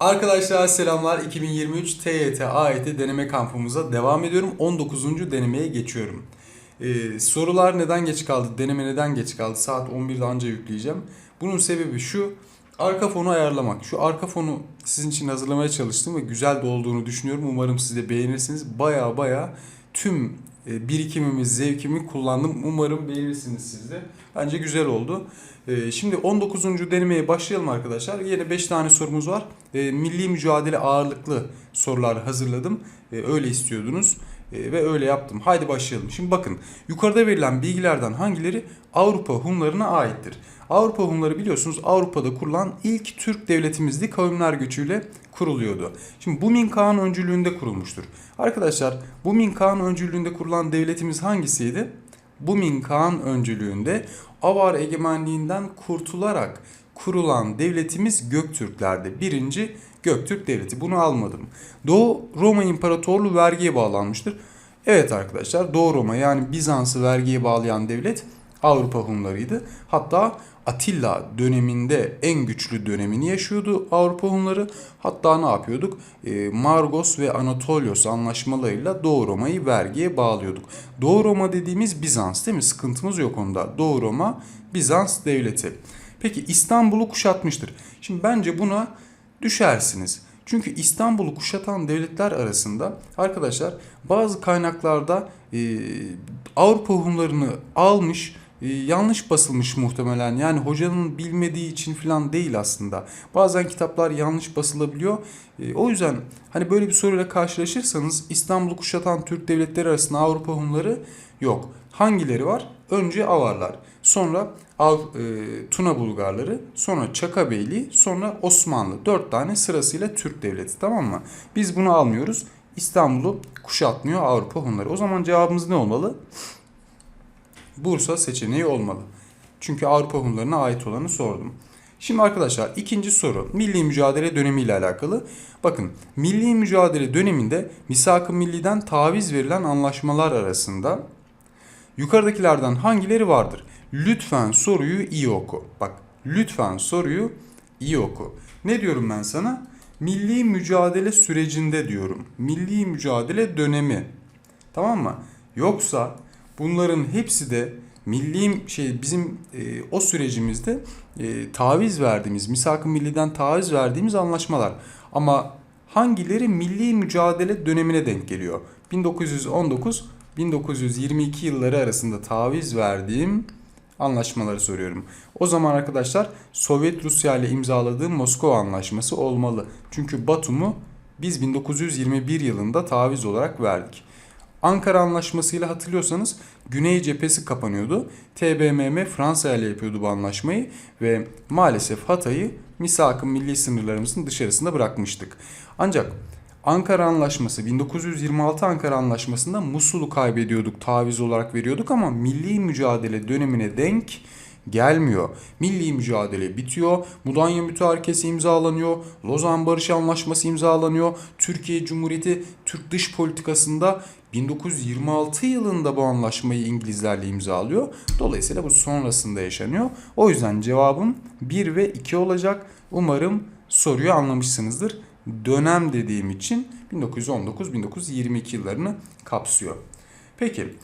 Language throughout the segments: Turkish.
Arkadaşlar selamlar. 2023 TYT AYT deneme kampımıza devam ediyorum. 19. denemeye geçiyorum. Ee, sorular neden geç kaldı? Deneme neden geç kaldı? Saat 11'de anca yükleyeceğim. Bunun sebebi şu. Arka fonu ayarlamak. Şu arka fonu sizin için hazırlamaya çalıştım ve güzel de olduğunu düşünüyorum. Umarım siz de beğenirsiniz. Baya baya tüm birikimimi, zevkimi kullandım. Umarım beğenirsiniz siz de. Bence güzel oldu. E, Şimdi 19. denemeye başlayalım arkadaşlar. Yine 5 tane sorumuz var. E, Milli mücadele ağırlıklı sorular hazırladım. E, Öyle istiyordunuz E, ve öyle yaptım. Haydi başlayalım. Şimdi bakın yukarıda verilen bilgilerden hangileri Avrupa Hunlarına aittir? Avrupa Hunları biliyorsunuz Avrupa'da kurulan ilk Türk devletimizdi. Kavimler göçüyle kuruluyordu. Şimdi bu Min Kağan öncülüğünde kurulmuştur. Arkadaşlar bu Min Kağan öncülüğünde kurulan devletimiz hangisiydi? Bu Min Kağan öncülüğünde Avar egemenliğinden kurtularak kurulan devletimiz Göktürklerdi. Birinci Göktürk Devleti. Bunu almadım. Doğu Roma İmparatorluğu vergiye bağlanmıştır. Evet arkadaşlar Doğu Roma yani Bizans'ı vergiye bağlayan devlet Avrupa Hunlarıydı. Hatta Atilla döneminde en güçlü dönemini yaşıyordu Avrupa Hunları. Hatta ne yapıyorduk? Ee, Margos ve Anatolios anlaşmalarıyla Doğu Roma'yı vergiye bağlıyorduk. Doğu Roma dediğimiz Bizans değil mi? Sıkıntımız yok onda. Doğu Roma Bizans devleti. Peki İstanbul'u kuşatmıştır. Şimdi bence buna düşersiniz. Çünkü İstanbul'u kuşatan devletler arasında arkadaşlar bazı kaynaklarda e, Avrupa Hunlarını almış e, yanlış basılmış muhtemelen. Yani hocanın bilmediği için falan değil aslında. Bazen kitaplar yanlış basılabiliyor. E, o yüzden hani böyle bir soruyla karşılaşırsanız İstanbul'u kuşatan Türk devletleri arasında Avrupa Hunları yok. Hangileri var? Önce Avarlar, sonra Av, e, Tuna Bulgarları, sonra Çaka Beyliği, sonra Osmanlı. Dört tane sırasıyla Türk devleti tamam mı? Biz bunu almıyoruz. İstanbul'u kuşatmıyor Avrupa Hunları. O zaman cevabımız ne olmalı? Bursa seçeneği olmalı. Çünkü Avrupa Hunlarına ait olanı sordum. Şimdi arkadaşlar ikinci soru milli mücadele dönemi ile alakalı. Bakın milli mücadele döneminde Misak-ı Milli'den taviz verilen anlaşmalar arasında yukarıdakilerden hangileri vardır? Lütfen soruyu iyi oku. Bak lütfen soruyu iyi oku. Ne diyorum ben sana? Milli mücadele sürecinde diyorum. Milli mücadele dönemi. Tamam mı? Yoksa bunların hepsi de milli şey bizim e, o sürecimizde e, taviz verdiğimiz, misak-ı milliden taviz verdiğimiz anlaşmalar. Ama hangileri milli mücadele dönemine denk geliyor? 1919 1922 yılları arasında taviz verdiğim anlaşmaları soruyorum. O zaman arkadaşlar Sovyet Rusya ile imzaladığım Moskova Anlaşması olmalı. Çünkü Batum'u biz 1921 yılında taviz olarak verdik. Ankara Anlaşması ile hatırlıyorsanız Güney cephesi kapanıyordu. TBMM Fransa ile yapıyordu bu anlaşmayı ve maalesef Hatay'ı misak-ı milli sınırlarımızın dışarısında bırakmıştık. Ancak Ankara Anlaşması 1926 Ankara Anlaşması'nda Musul'u kaybediyorduk, taviz olarak veriyorduk ama milli mücadele dönemine denk gelmiyor. Milli mücadele bitiyor. Mudanya Mütarekesi imzalanıyor. Lozan Barış Anlaşması imzalanıyor. Türkiye Cumhuriyeti Türk dış politikasında 1926 yılında bu anlaşmayı İngilizlerle imzalıyor. Dolayısıyla bu sonrasında yaşanıyor. O yüzden cevabım 1 ve 2 olacak. Umarım soruyu anlamışsınızdır. Dönem dediğim için 1919-1922 yıllarını kapsıyor. Peki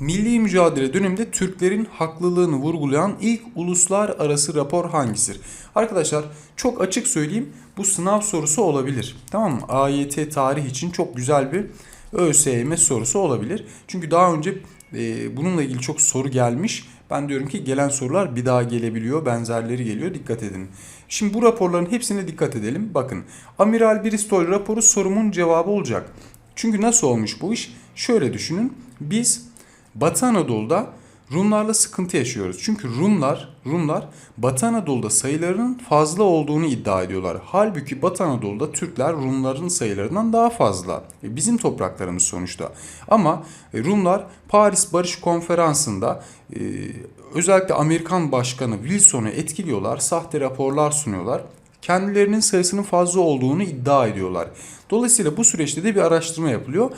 Milli mücadele döneminde Türklerin haklılığını vurgulayan ilk uluslararası rapor hangisidir? Arkadaşlar çok açık söyleyeyim bu sınav sorusu olabilir. Tamam mı? AYT tarih için çok güzel bir ÖSYM sorusu olabilir. Çünkü daha önce e, bununla ilgili çok soru gelmiş. Ben diyorum ki gelen sorular bir daha gelebiliyor. Benzerleri geliyor. Dikkat edin. Şimdi bu raporların hepsine dikkat edelim. Bakın Amiral Bristol raporu sorumun cevabı olacak. Çünkü nasıl olmuş bu iş? Şöyle düşünün. Biz Batı Anadolu'da Rumlarla sıkıntı yaşıyoruz. Çünkü Rumlar, Rumlar Batı Anadolu'da sayılarının fazla olduğunu iddia ediyorlar. Halbuki Batı Anadolu'da Türkler Rumların sayılarından daha fazla. E, Bizim topraklarımız sonuçta. Ama e, Rumlar Paris Barış Konferansı'nda e, özellikle Amerikan Başkanı Wilson'u etkiliyorlar. Sahte raporlar sunuyorlar kendilerinin sayısının fazla olduğunu iddia ediyorlar. Dolayısıyla bu süreçte de bir araştırma yapılıyor.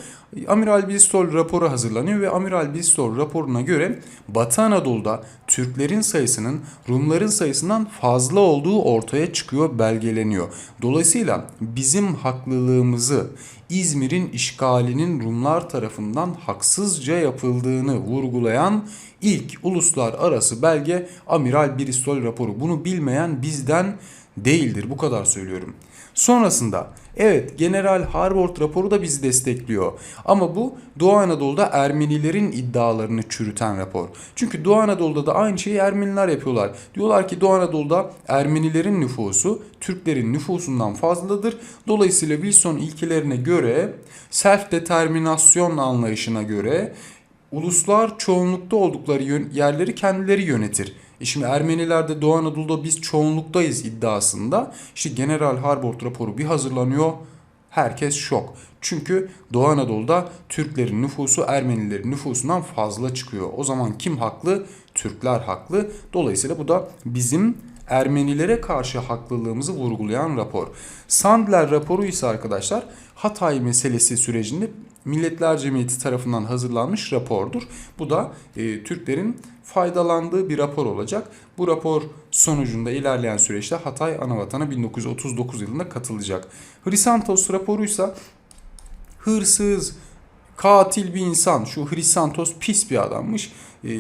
Amiral Bristol raporu hazırlanıyor ve Amiral Bristol raporuna göre Batı Anadolu'da Türklerin sayısının Rumların sayısından fazla olduğu ortaya çıkıyor, belgeleniyor. Dolayısıyla bizim haklılığımızı İzmir'in işgalinin Rumlar tarafından haksızca yapıldığını vurgulayan ilk uluslararası belge Amiral Bristol raporu. Bunu bilmeyen bizden değildir. Bu kadar söylüyorum. Sonrasında evet General Harvard raporu da bizi destekliyor. Ama bu Doğu Anadolu'da Ermenilerin iddialarını çürüten rapor. Çünkü Doğu Anadolu'da da aynı şeyi Ermeniler yapıyorlar. Diyorlar ki Doğu Anadolu'da Ermenilerin nüfusu Türklerin nüfusundan fazladır. Dolayısıyla Wilson ilkelerine göre self determinasyon anlayışına göre uluslar çoğunlukta oldukları yerleri kendileri yönetir. E şimdi Ermeniler de Doğu Anadolu'da biz çoğunluktayız iddiasında. İşte General Harvard raporu bir hazırlanıyor. Herkes şok. Çünkü Doğu Anadolu'da Türklerin nüfusu Ermenilerin nüfusundan fazla çıkıyor. O zaman kim haklı? Türkler haklı. Dolayısıyla bu da bizim Ermenilere karşı haklılığımızı vurgulayan rapor. Sandler raporu ise arkadaşlar Hatay meselesi sürecinde Milletler Cemiyeti tarafından hazırlanmış rapordur. Bu da e, Türklerin faydalandığı bir rapor olacak. Bu rapor sonucunda ilerleyen süreçte Hatay Anavatan'a 1939 yılında katılacak. Hrisantos raporu ise hırsız, katil bir insan. Şu Hrisantos pis bir adammış. Ee,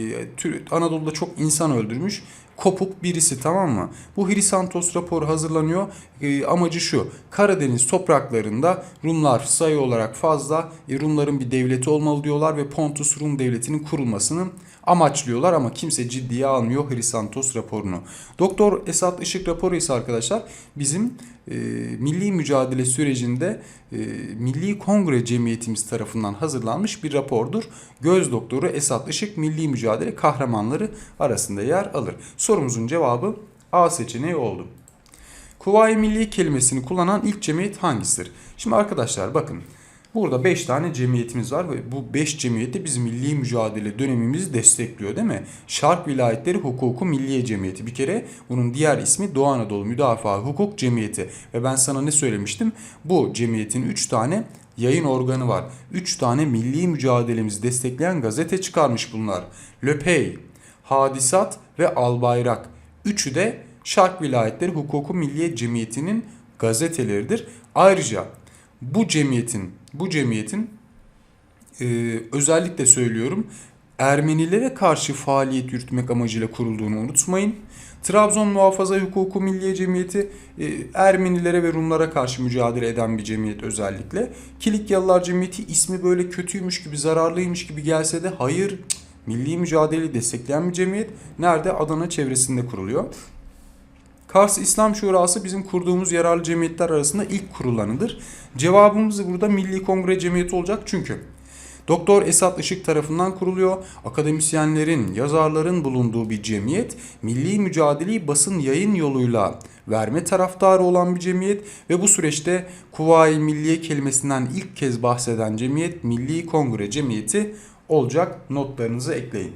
Anadolu'da çok insan öldürmüş. Kopuk birisi tamam mı? Bu Hrisantos raporu hazırlanıyor. Ee, amacı şu. Karadeniz topraklarında Rumlar sayı olarak fazla. E, Rumların bir devleti olmalı diyorlar ve Pontus Rum devletinin kurulmasını amaçlıyorlar ama kimse ciddiye almıyor Hrisantos raporunu. Doktor Esat Işık raporu ise arkadaşlar bizim e, milli mücadele sürecinde e, Milli Kongre Cemiyetimiz tarafından hazırlanmış bir rapordur. Göz doktoru Esat Işık milli mücadele kahramanları arasında yer alır. Sorumuzun cevabı A seçeneği oldu. Kuvayi Milli kelimesini kullanan ilk cemiyet hangisidir? Şimdi arkadaşlar bakın burada 5 tane cemiyetimiz var ve bu 5 cemiyeti biz milli mücadele dönemimizi destekliyor değil mi? Şark Vilayetleri Hukuku Milliye Cemiyeti bir kere bunun diğer ismi Doğu Anadolu Müdafaa Hukuk Cemiyeti ve ben sana ne söylemiştim? Bu cemiyetin 3 tane yayın organı var. 3 tane milli mücadelemizi destekleyen gazete çıkarmış bunlar. Löpey, Hadisat ve Albayrak. Üçü de Şark Vilayetleri Hukuku Milliye Cemiyeti'nin gazeteleridir. Ayrıca bu cemiyetin bu cemiyetin e, özellikle söylüyorum Ermenilere karşı faaliyet yürütmek amacıyla kurulduğunu unutmayın. Trabzon Muhafaza Hukuku Milliye Cemiyeti e, Ermenilere ve Rumlara karşı mücadele eden bir cemiyet özellikle. Kilikyalılar Cemiyeti ismi böyle kötüymüş gibi zararlıymış gibi gelse de hayır milli mücadeleyi destekleyen bir cemiyet. Nerede? Adana çevresinde kuruluyor. Kars İslam Şurası bizim kurduğumuz yararlı cemiyetler arasında ilk kurulanıdır. Cevabımız burada Milli Kongre Cemiyeti olacak çünkü Doktor Esat Işık tarafından kuruluyor. Akademisyenlerin, yazarların bulunduğu bir cemiyet. Milli mücadeleyi basın yayın yoluyla verme taraftarı olan bir cemiyet ve bu süreçte Kuvayi Milliye kelimesinden ilk kez bahseden cemiyet Milli Kongre Cemiyeti olacak. Notlarınızı ekleyin.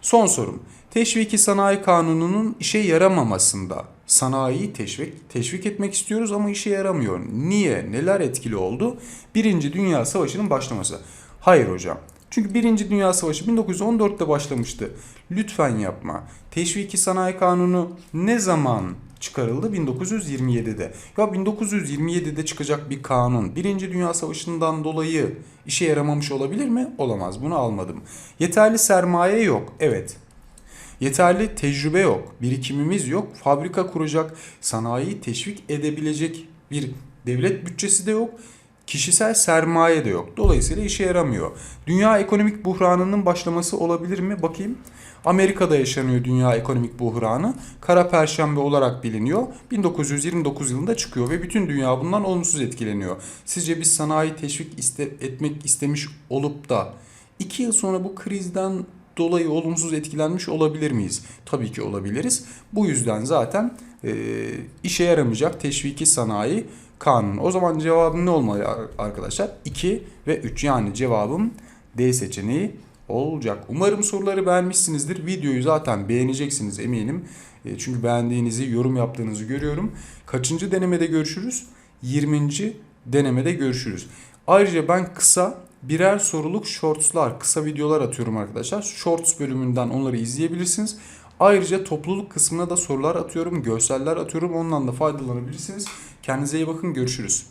Son sorum. Teşviki Sanayi Kanunu'nun işe yaramamasında sanayiyi teşvik, teşvik etmek istiyoruz ama işe yaramıyor. Niye? Neler etkili oldu? Birinci Dünya Savaşı'nın başlaması. Hayır hocam. Çünkü Birinci Dünya Savaşı 1914'te başlamıştı. Lütfen yapma. Teşviki Sanayi Kanunu ne zaman çıkarıldı? 1927'de. Ya 1927'de çıkacak bir kanun Birinci Dünya Savaşı'ndan dolayı işe yaramamış olabilir mi? Olamaz. Bunu almadım. Yeterli sermaye yok. Evet. Yeterli tecrübe yok, birikimimiz yok, fabrika kuracak, sanayiyi teşvik edebilecek bir devlet bütçesi de yok, kişisel sermaye de yok. Dolayısıyla işe yaramıyor. Dünya ekonomik buhranının başlaması olabilir mi? Bakayım. Amerika'da yaşanıyor dünya ekonomik buhranı. Kara Perşembe olarak biliniyor. 1929 yılında çıkıyor ve bütün dünya bundan olumsuz etkileniyor. Sizce biz sanayi teşvik iste, etmek istemiş olup da 2 yıl sonra bu krizden dolayı olumsuz etkilenmiş olabilir miyiz? Tabii ki olabiliriz. Bu yüzden zaten e, işe yaramayacak teşviki sanayi kanunu. O zaman cevabım ne olmalı arkadaşlar? 2 ve 3 yani cevabım D seçeneği olacak. Umarım soruları beğenmişsinizdir. Videoyu zaten beğeneceksiniz eminim. E, Çünkü beğendiğinizi, yorum yaptığınızı görüyorum. Kaçıncı denemede görüşürüz? 20. denemede görüşürüz. Ayrıca ben kısa birer soruluk shortslar, kısa videolar atıyorum arkadaşlar. Shorts bölümünden onları izleyebilirsiniz. Ayrıca topluluk kısmına da sorular atıyorum, görseller atıyorum. Ondan da faydalanabilirsiniz. Kendinize iyi bakın, görüşürüz.